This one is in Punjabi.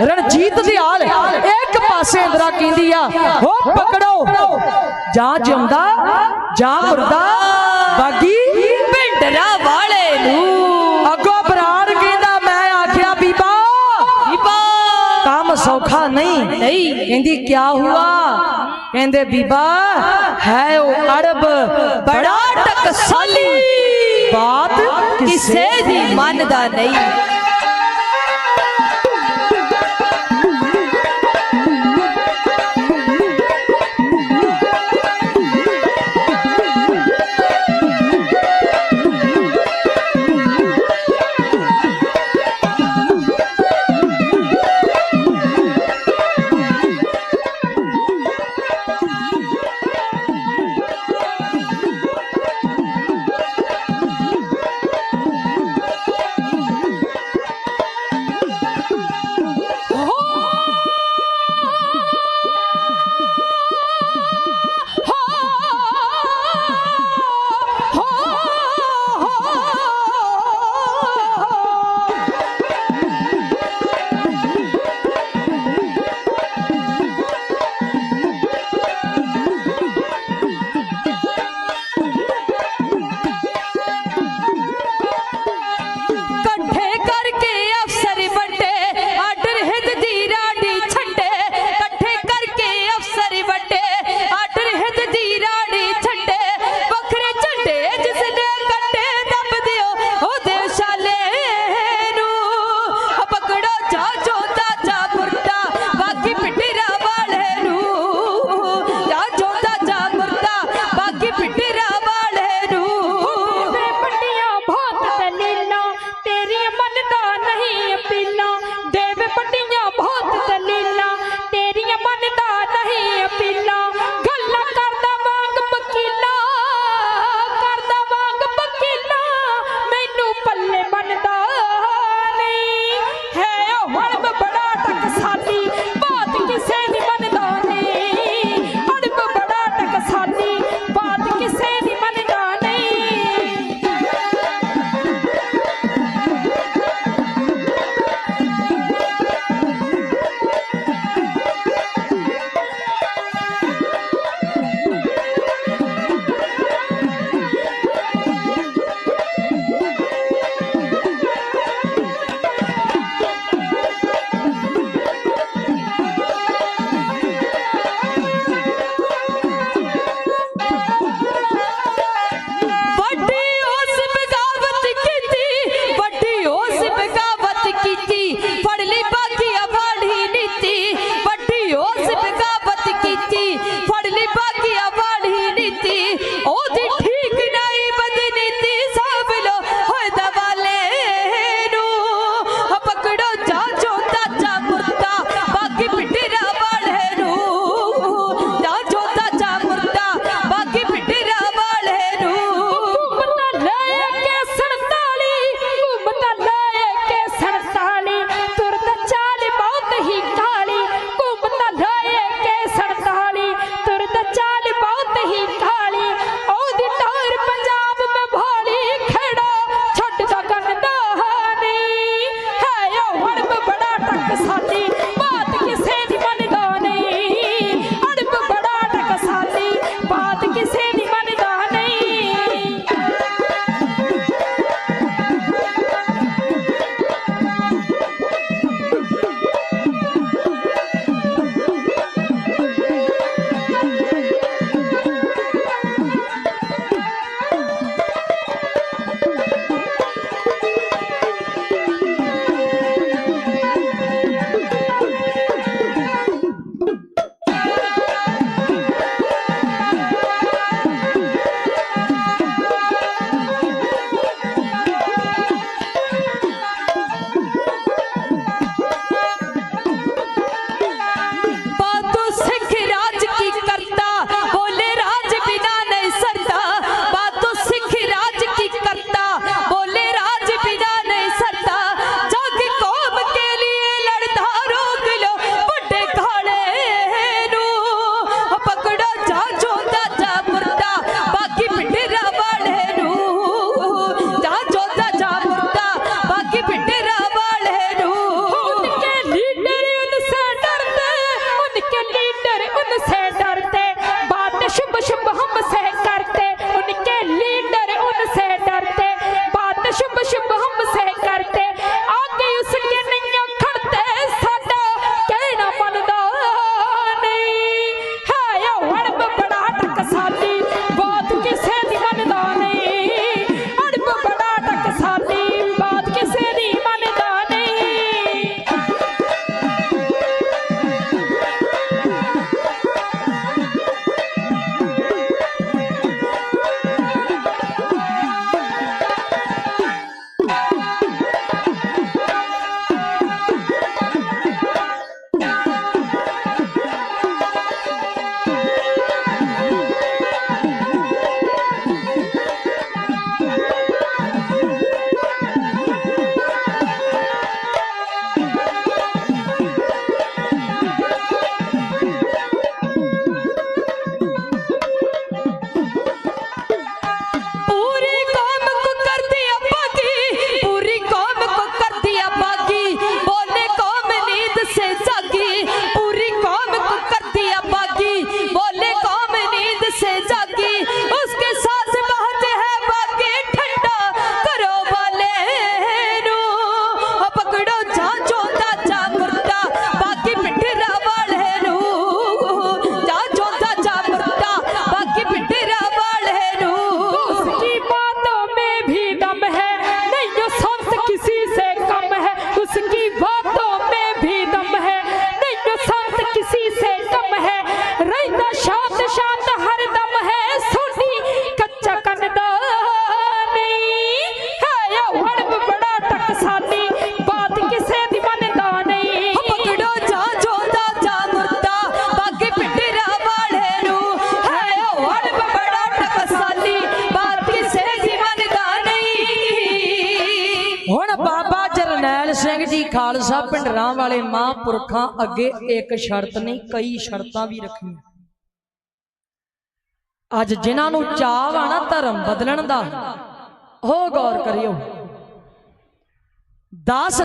ਰਣਜੀਤ ਦੀ ਹਾਲ ਇੱਕ ਪਾਸੇ ਇੰਦਰਾ ਕਹਿੰਦੀ ਆ ਹੋ ਪਕੜੋ ਜਾਂ ਜਿਉਂਦਾ ਜਾਂ ਮੁਰਦਾ ਬਾਗੀ ਭਿੰਡਰਾ ਵਾਲੇ ਨੂੰ। ਅੱਗੋਂ ਬਰਾੜ ਕਹਿੰਦਾ ਮੈਂ ਆਖਿਆ ਬੀਬਾ ਬੀਬਾ ਕੰਮ ਸੌਖਾ ਨਹੀਂ। ਨਹੀਂ। ਕਹਿੰਦੀ ਕੀ ਹੁਆ? ਕਹਿੰਦੇ ਬੀਬਾ ਹੈ ਉਹ ਅਰਬ ਬੜਾ ਟਕਸਾਲੀ। ਬਾਤ ਕਿਸੇ ਦੀ ਮੰਨਦਾ ਨਹੀਂ। Yes, on the set. ਜੀ ਖਾਲਸਾ ਪਿੰਡਰਾਂ ਵਾਲੇ ਮਹਾਂਪੁਰਖਾਂ ਅੱਗੇ ਇੱਕ ਸ਼ਰਤ ਨਹੀਂ, ਕਈ ਸ਼ਰਤਾਂ ਵੀ ਰੱਖੀਆਂ। ਅੱਜ ਜਿਨ੍ਹਾਂ ਨੂੰ ਚਾਅ ਵਾ ਨਾ ਧਰਮ ਬਦਲਣ ਦਾ, ਉਹ ਗੌਰ ਕਰਿਓ। 10